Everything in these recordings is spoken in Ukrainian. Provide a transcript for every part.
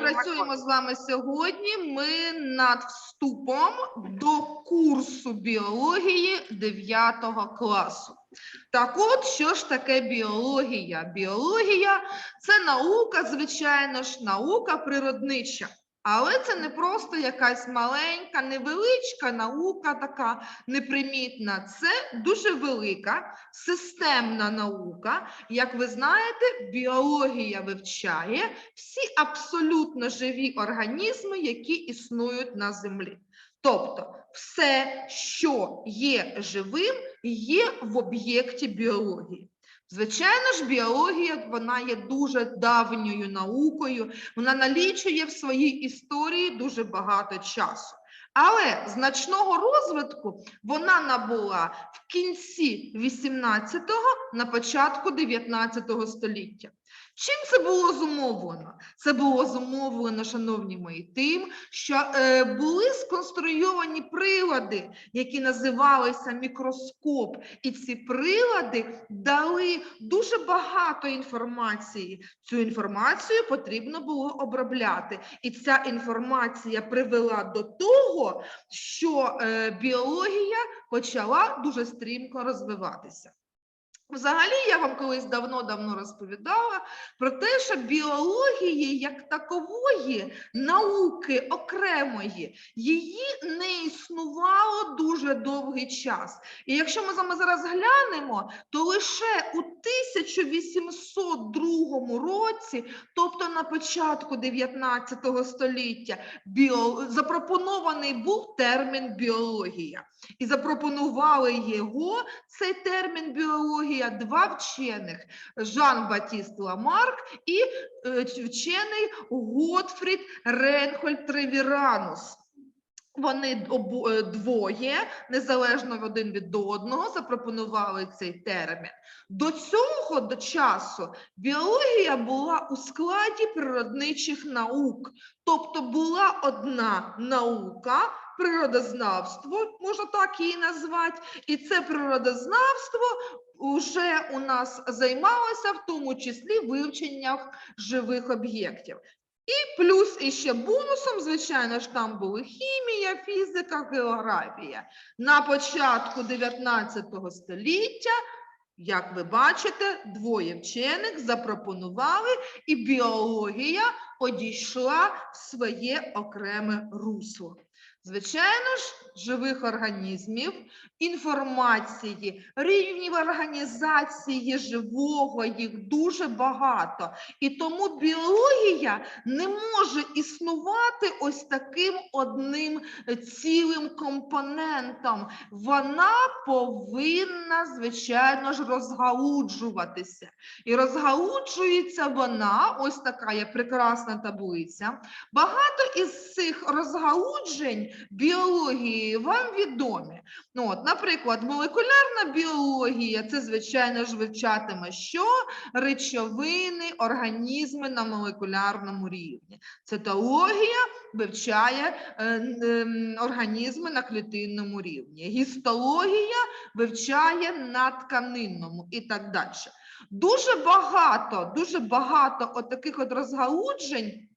Працюємо з вами сьогодні. Ми над вступом до курсу біології 9 класу. Так от, що ж таке біологія? Біологія це наука, звичайно ж, наука природнича. Але це не просто якась маленька, невеличка наука, така непримітна. Це дуже велика системна наука. Як ви знаєте, біологія вивчає всі абсолютно живі організми, які існують на землі. Тобто, все, що є живим, є в об'єкті біології. Звичайно ж, біологія вона є дуже давньою наукою, вона налічує в своїй історії дуже багато часу. Але значного розвитку вона набула в кінці 18-го, на початку 19 століття. Чим це було зумовлено? Це було зумовлено, шановні мої, тим, що е, були сконструйовані прилади, які називалися мікроскоп, і ці прилади дали дуже багато інформації. Цю інформацію потрібно було обробляти, і ця інформація привела до того, що е, біологія почала дуже стрімко розвиватися. Взагалі, я вам колись давно-давно розповідала про те, що біології як такової науки окремої її не існувало дуже довгий час. І якщо ми з вами зараз глянемо, то лише у 1802 році, тобто на початку 19 століття, біо... запропонований був термін біологія. І запропонували його цей термін біологія два вчених Жан-Батіст Ламарк і е, вчений Готфрід Рейнхольд Тревіранус. Вони е, двоє, незалежно один від одного, запропонували цей термін. До цього до часу біологія була у складі природничих наук, тобто була одна наука, природознавство, можна так її назвати, і це природознавство вже у нас займалося в тому числі вивченням живих об'єктів. І плюс іще бонусом, звичайно ж, там були хімія, фізика, географія. На початку 19 століття, як ви бачите, двоє вчених запропонували, і біологія одійшла в своє окреме русло. Звичайно ж, живих організмів, інформації, рівнів організації живого, їх дуже багато. І тому біологія не може існувати ось таким одним цілим компонентом. Вона повинна, звичайно ж, розгалуджуватися. І розгалуджується вона, ось така є прекрасна таблиця. Багато із цих розгалуджень біології вам відомі. Ну, от, наприклад, молекулярна біологія це, звичайно ж, вивчатиме що? Речовини, організми на молекулярному рівні. Цитологія вивчає е, ем, організми на клітинному рівні. Гістологія вивчає на тканинному і так далі. Дуже багато, дуже багато от таких от розгалуджень.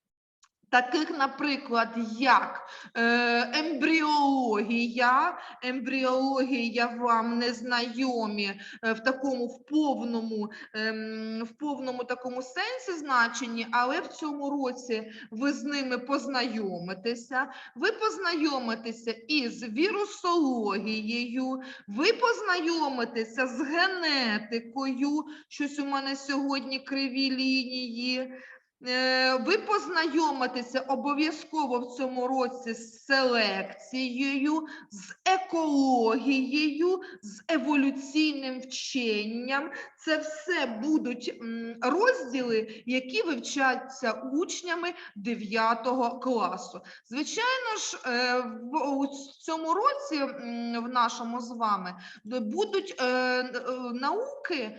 Таких, наприклад, як е, ембріологія, ембріологія вам не знайомі е, в такому в повному, ем, в повному такому сенсі значенні, але в цьому році ви з ними познайомитеся. Ви познайомитеся із вірусологією, ви познайомитеся з генетикою. Щось у мене сьогодні криві лінії. Е, Ви познайомитеся обов'язково в цьому році з селекцією, з екологією, з еволюційним вченням. Це все будуть розділи, які вивчаться учнями 9 класу. Звичайно ж, е, в цьому році в нашому з вами будуть е, науки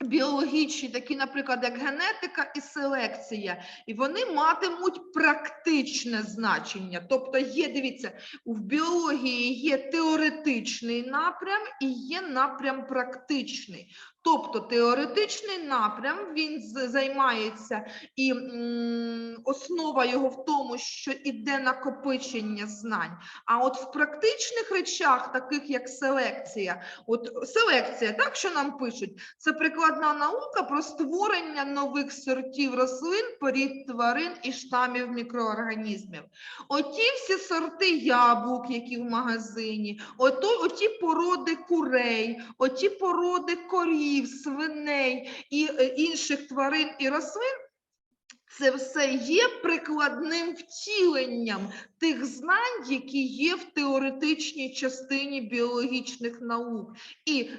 біологічні, такі, наприклад, як генетика і селекція, і вони матимуть практичне значення. Тобто, є, дивіться, в біології є теоретичний напрям і є напрям практичний. Тобто теоретичний напрям він займається і основа його в тому, що іде накопичення знань. А от в практичних речах, таких як селекція, от селекція, так що нам пишуть, це прикладна наука про створення нових сортів рослин, порід тварин і штамів мікроорганізмів. Оті всі сорти яблук, які в магазині, ото, оті породи курей, оті породи корів, свиней і е, інших тварин і рослин. Це все є прикладним втіленням тих знань, які є в теоретичній частині біологічних наук. І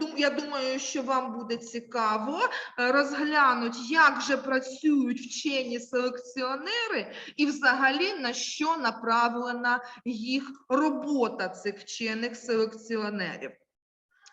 дум- я думаю, що вам буде цікаво е, розглянути, як же працюють вчені селекціонери, і взагалі на що направлена їх робота цих вчених селекціонерів.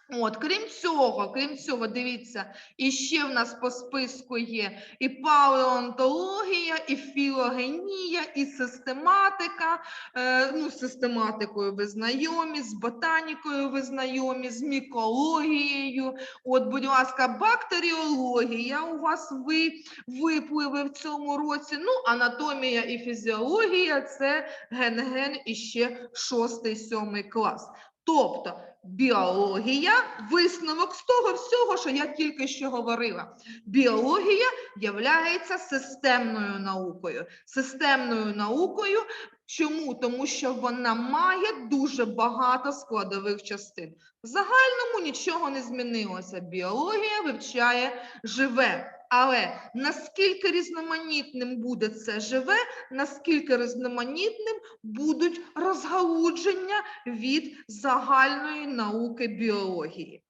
От, крім цього, крім цього, дивіться, і ще в нас по списку є і палеонтологія, і філогенія, і систематика. Е, ну, з систематикою ви знайомі, з ботанікою ви знайомі, з мікологією. От, будь ласка, бактеріологія у вас ви, випливе в цьому році. Ну, анатомія і фізіологія це ген-ген і ще шостий, сьомий клас. Тобто біологія, висновок з того всього, що я тільки що говорила. Біологія являється системною наукою. Системною наукою. Чому? Тому що вона має дуже багато складових частин. В загальному нічого не змінилося. Біологія вивчає живе. Але наскільки різноманітним буде це живе, наскільки різноманітним будуть розгалудження від загальної науки біології.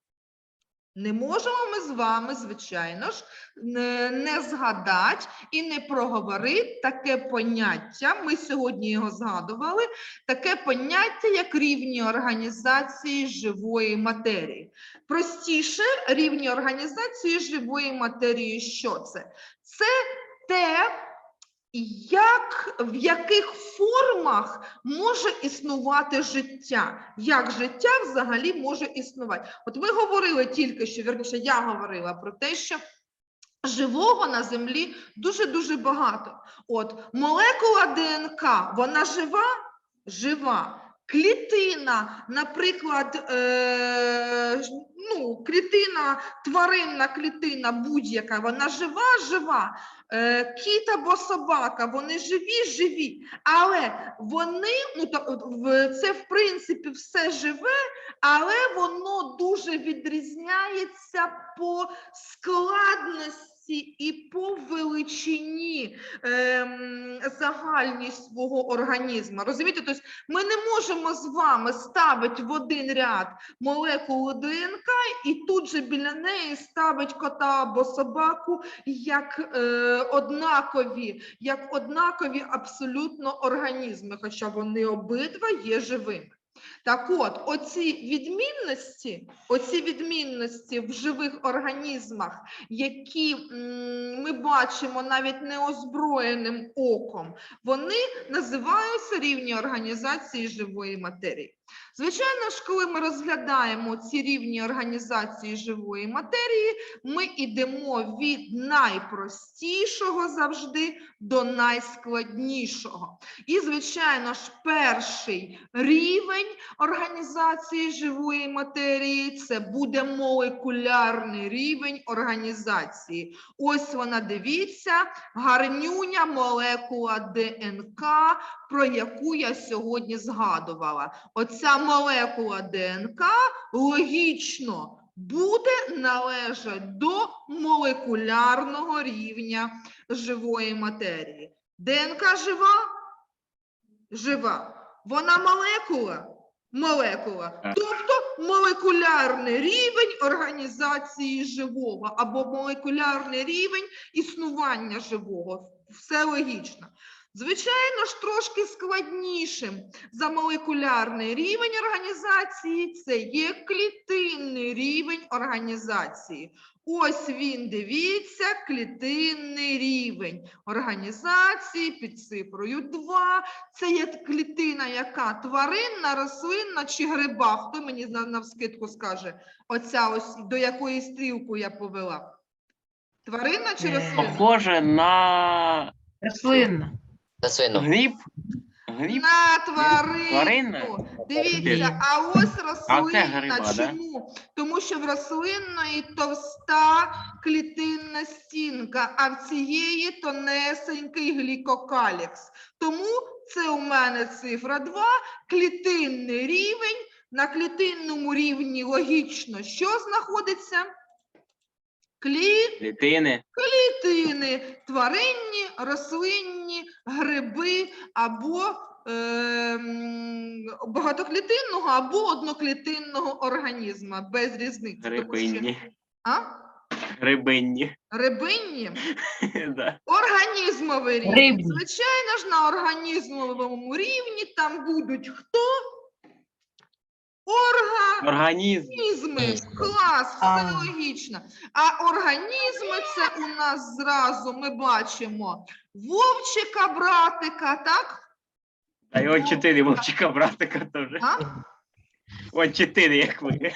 Не можемо ми з вами, звичайно ж, не, згадати і не проговорити таке поняття. Ми сьогодні його згадували, таке поняття, як рівні організації живої матерії. Простіше, рівні організації живої матерії, що це? Це те, як, в яких формах може існувати життя? Як життя взагалі може існувати? От ми говорили тільки що, вірніше, я говорила про те, що живого на землі дуже-дуже багато. От молекула ДНК, вона жива? Жива. Клітина, наприклад, е, ну, клітина, тваринна клітина будь-яка, вона жива, жива. Е, кіт або собака, вони живі, живі, але вони, ну це в принципі все живе, але воно дуже відрізняється по складності і по величині ем, загальній свого організму. Розумієте, тобто ми не можемо з вами ставити в один ряд молекулу ДНК і тут же біля неї ставить кота або собаку як е, однакові, як однакові абсолютно організми, хоча вони обидва є живими. Так от, оці відмінності, оці відмінності в живих організмах, які ми бачимо навіть неозброєним оком, вони називаються рівні організації живої матерії. Звичайно ж, коли ми розглядаємо ці рівні організації живої матерії, ми йдемо від найпростішого завжди до найскладнішого. І, звичайно ж, перший рівень організації живої матерії це буде молекулярний рівень організації. Ось вона, дивіться, гарнюня молекула ДНК, про яку я сьогодні згадувала. Оця молекула ДНК логічно буде належати до молекулярного рівня живої матерії. ДНК жива? Жива. Вона молекула? Молекула. Тобто молекулярний рівень організації живого або молекулярний рівень існування живого. Все логічно. Звичайно ж, трошки складнішим за молекулярний рівень організації це є клітинний рівень організації. Ось він, дивіться, клітинний рівень організації під цифрою 2. Це є клітина, яка тваринна, рослинна чи гриба. Хто мені навскидку скаже? Оця ось до якої стрілку я повела? Тваринна чи Е, рослинна? Похоже на Рослинна. Рослину. гриб. Гриб. На тварину. тваринна? Дивіться, а ось рослинна. гриба, да? Чому? Тому що в рослинної товста клітинна стінка, а в цієї тонесенький глікокалікс. Тому це у мене цифра 2, клітинний рівень. На клітинному рівні логічно, що знаходиться? Клітина. Клітини. клітини, тваринні, рослинні, гриби або ем, багатоклітинного або одноклітинного організму, без різниці. тому що- А? Грибинні. Рибинні Да. організмовий рівень. Звичайно ж, на організмовому рівні там будуть хто? Організм. Організми, клас, все А. логічно. А організми це у нас зразу ми бачимо вовчика, братика, так? А й он чотири вовчика братика теж. А? Он чотири, як ви.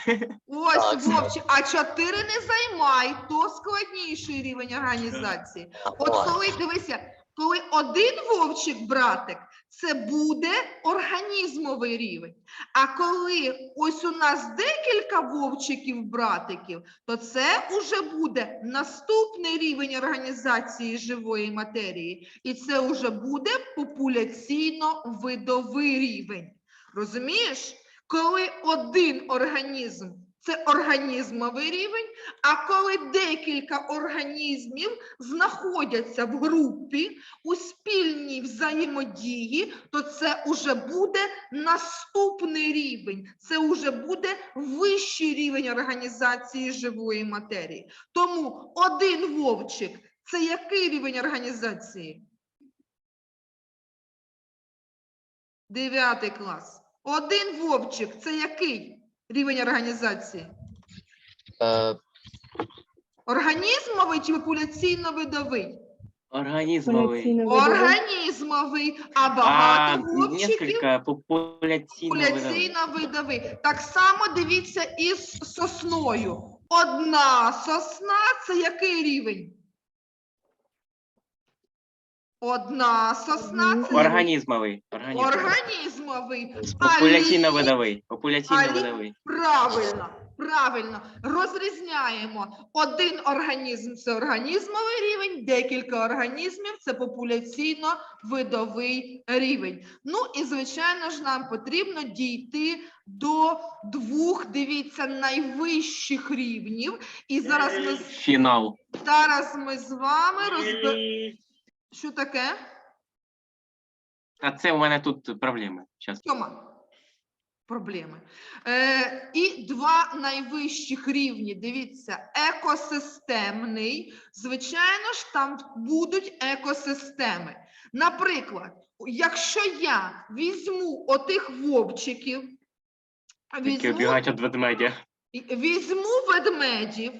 Ось Так, вовчик, а чотири не займай, то складніший рівень організації. От коли дивися, коли один вовчик, братик, це буде організмовий рівень. А коли ось у нас декілька вовчиків, братиків, то це уже буде наступний рівень організації живої матерії. І це вже буде популяційно-видовий рівень. Розумієш? Коли один організм це організмовий рівень, а коли декілька організмів знаходяться в групі у спільній взаємодії, то це уже буде наступний рівень. Це вже буде вищий рівень організації живої матерії. Тому один вовчик це який рівень організації? Дев'ятий клас. Один вовчик це який рівень організації? е, Організмовий чи популяційно-видовий? Організмовий. Організмовий, а А багато несколько популяційно популяційно-видовий. Так само дивіться із сосною. Одна сосна це який рівень? Одна сосна це Організмовий. Організмовий. Популяційно-видовий. Популяційно-видовий. Правильно, правильно. Розрізняємо. Один організм це організмовий рівень, декілька організмів це популяційно-видовий рівень. Ну і звичайно ж нам потрібно дійти до двох, дивіться, найвищих рівнів. І зараз ми з- Фінал. зараз ми з вами розберемо. Що таке? А це у мене тут проблеми. Щас. Тьома. Проблеми. Е, і два найвищих рівні. Дивіться, екосистемний. Звичайно ж, там будуть екосистеми. Наприклад, якщо я візьму отих вовчиків, Які візьму обігають від ведмедя. Візьму ведмедів,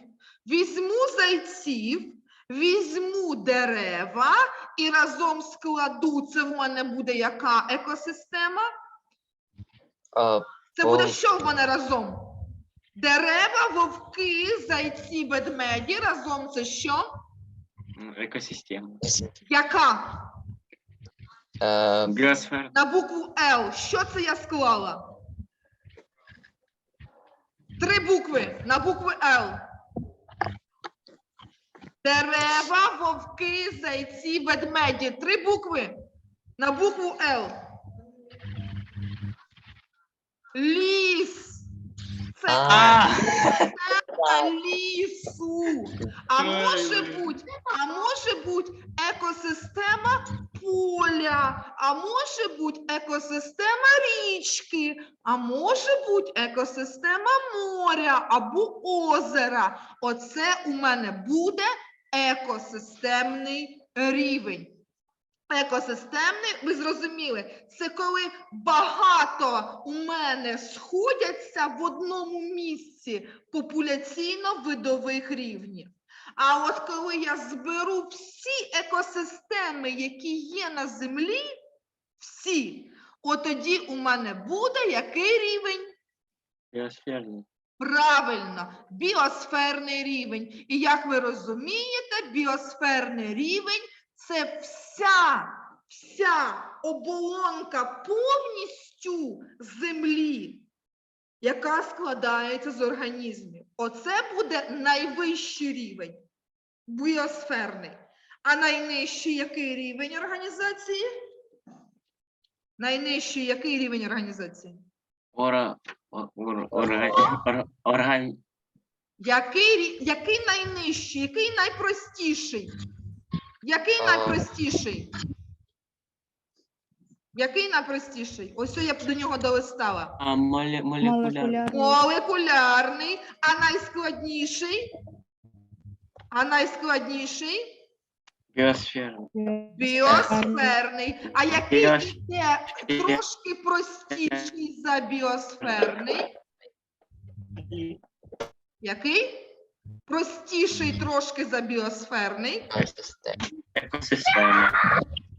візьму зайців, візьму дерева і разом складу. Це в мене буде яка екосистема? е, Це буде О. що в мене разом? Дерева, вовки, зайці, ведмеді. Разом це що? Екосистема. Яка? е, Біосфера. На букву Л. Що це я склала? Три букви на букву Л. Дерева, вовки, зайці, ведмеді. Три букви на букву Л. Ліс. Це А. екосистема лісу. А може бути, а може бути екосистема поля, а може бути екосистема річки, а може бути екосистема моря або озера. Оце у мене буде екосистемний рівень. Екосистемний, ви зрозуміли, це коли багато у мене сходяться в одному місці популяційно-видових рівнів. А от коли я зберу всі екосистеми, які є на землі, всі, от тоді у мене буде який рівень? Біосферний. Правильно, біосферний рівень. І як ви розумієте, біосферний рівень це вся, вся оболонка повністю землі, яка складається з організмів. Оце буде найвищий рівень біосферний. А найнижчий який рівень організації? Найнижчий який рівень організації? О- ор, орга, ор, орган, Який, рі- який найнижчий, який найпростіший? Який А. найпростіший? Який найпростіший? Ось я б до нього долистала. а моле. Молекулярний. Молекулярний, а найскладніший? А найскладніший? Біосферний. Біосферний. А який Біос- іде трошки простіший за біосферний? Який? Простіший трошки за біосферний. Екосистема. Екосистема.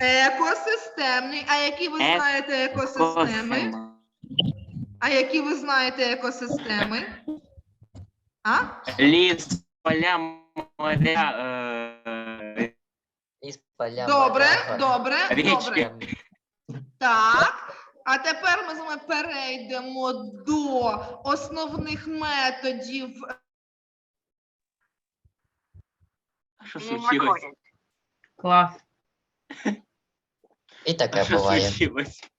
Екосистемний. А які ви Е- знаєте екосистеми? Екосистема. А які ви знаєте екосистеми? А? Ліс, поля, моря, е, Із полями. Добре, добре, Річки. добре. Так. А тепер ми з вами перейдемо до основних методів що случилось? Клас. І таке Що буває. случилось?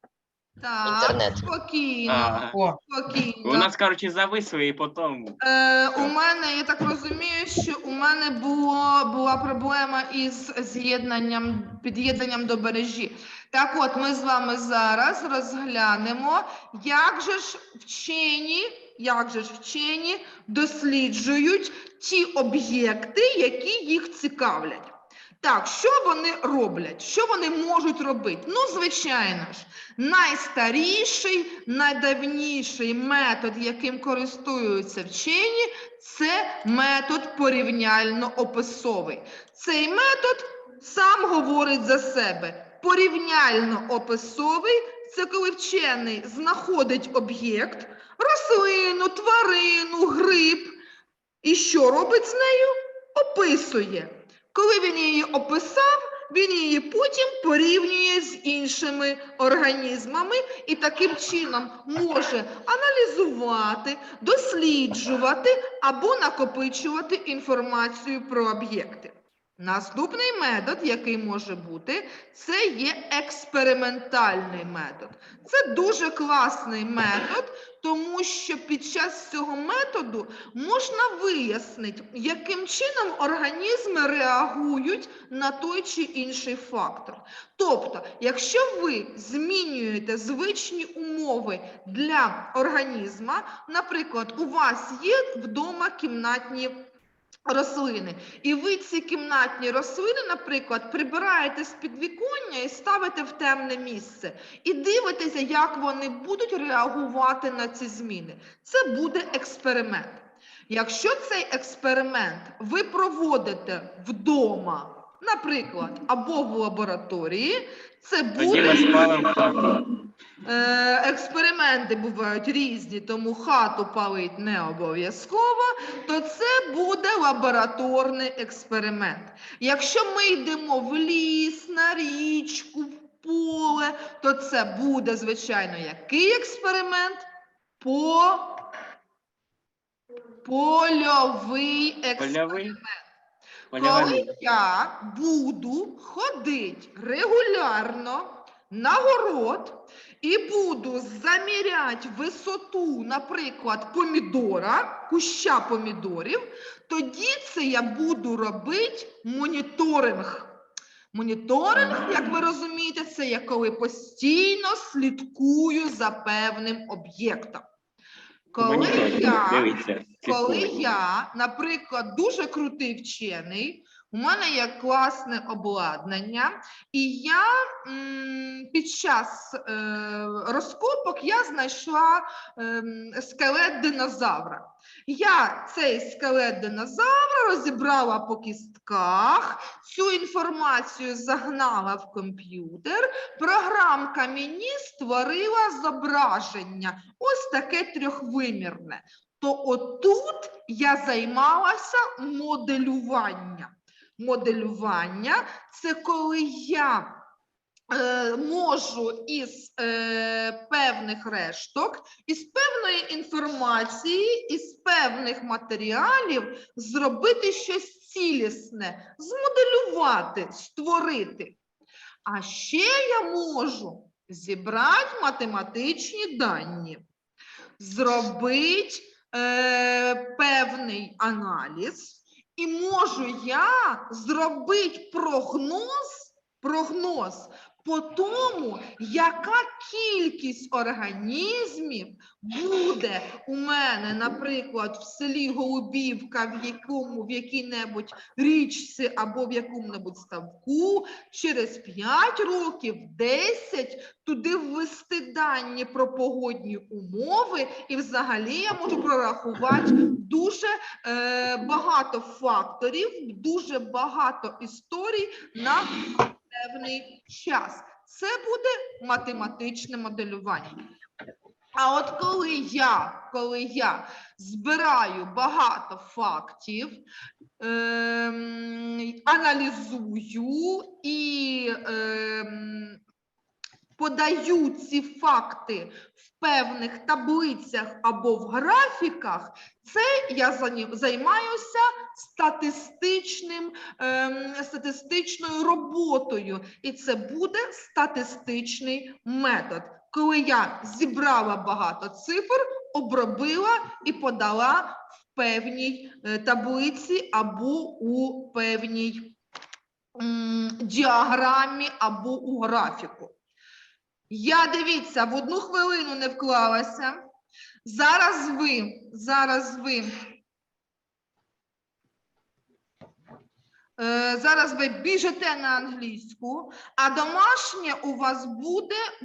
Так, Інтернет. спокійно, О, спокійно. у нас, короче, зависло і потім. Е, у мене, я так розумію, що у мене було, була проблема із з'єднанням, під'єднанням до мережі. Так от, ми з вами зараз розглянемо, як же ж вчені, як же ж вчені досліджують ті об'єкти, які їх цікавлять. Так, що вони роблять? Що вони можуть робити? Ну, звичайно ж, найстаріший, найдавніший метод, яким користуються вчені, це метод порівняльно-описовий. Цей метод сам говорить за себе. Порівняльно-описовий це коли вчений знаходить об'єкт, рослину, тварину, гриб. І що робить з нею? Описує. Коли він її описав, він її потім порівнює з іншими організмами і таким чином може аналізувати, досліджувати або накопичувати інформацію про об'єкти. Наступний метод, який може бути, це є експериментальний метод. Це дуже класний метод, тому що під час цього методу можна вияснити, яким чином організми реагують на той чи інший фактор. Тобто, якщо ви змінюєте звичні умови для організма, наприклад, у вас є вдома кімнатні рослини, і ви ці кімнатні рослини, наприклад, прибираєте з підвіконня і ставите в темне місце, і дивитеся, як вони будуть реагувати на ці зміни. Це буде експеримент. Якщо цей експеримент ви проводите вдома, наприклад, або в лабораторії, це буде експерименти бувають різні, тому хату палить не обов'язково, то це буде лабораторний експеримент. Якщо ми йдемо в ліс, на річку, в поле, то це буде, звичайно, який експеримент? По... Польовий експеримент. Коли я буду ходити регулярно на город і буду заміряти висоту, наприклад, помідора, куща помідорів, тоді це я буду робити моніторинг. Моніторинг, як ви розумієте, це я коли постійно слідкую за певним об'єктом. Коли Моніторинг. я Дивіться. коли я, наприклад, дуже крутий вчений, У мене є класне обладнання, і я під час е, розкопок я знайшла ем, скелет динозавра. Я цей скелет динозавра розібрала по кістках, цю інформацію загнала в комп'ютер. Програмка мені створила зображення, ось таке трьохвимірне. То отут я займалася моделюванням. Моделювання це коли я е, можу із е, певних решток, із певної інформації, із певних матеріалів зробити щось цілісне, змоделювати, створити. А ще я можу зібрати математичні дані, зробити е, певний аналіз, і можу я зробити прогноз, прогноз по тому, яка кількість організмів буде у мене, наприклад, в селі Голубівка, в якому в якій-небудь річці або в якому-небудь ставку, через 5 років, 10, туди ввести дані про погодні умови, і взагалі я можу прорахувати дуже е, багато факторів, дуже багато історій на певний час. Це буде математичне моделювання. А от коли я, коли я збираю багато фактів, ем, аналізую і ем, подаю ці факти в певних таблицях або в графіках, це я займаюся статистичним, ем, статистичною роботою, і це буде статистичний метод, коли я зібрала багато цифр, обробила і подала в певній е, таблиці або у певній діаграмі або у графіку. Я дивіться, в одну хвилину не вклалася. Зараз ви, зараз ви. Е, зараз ви біжите на англійську, а домашнє у вас буде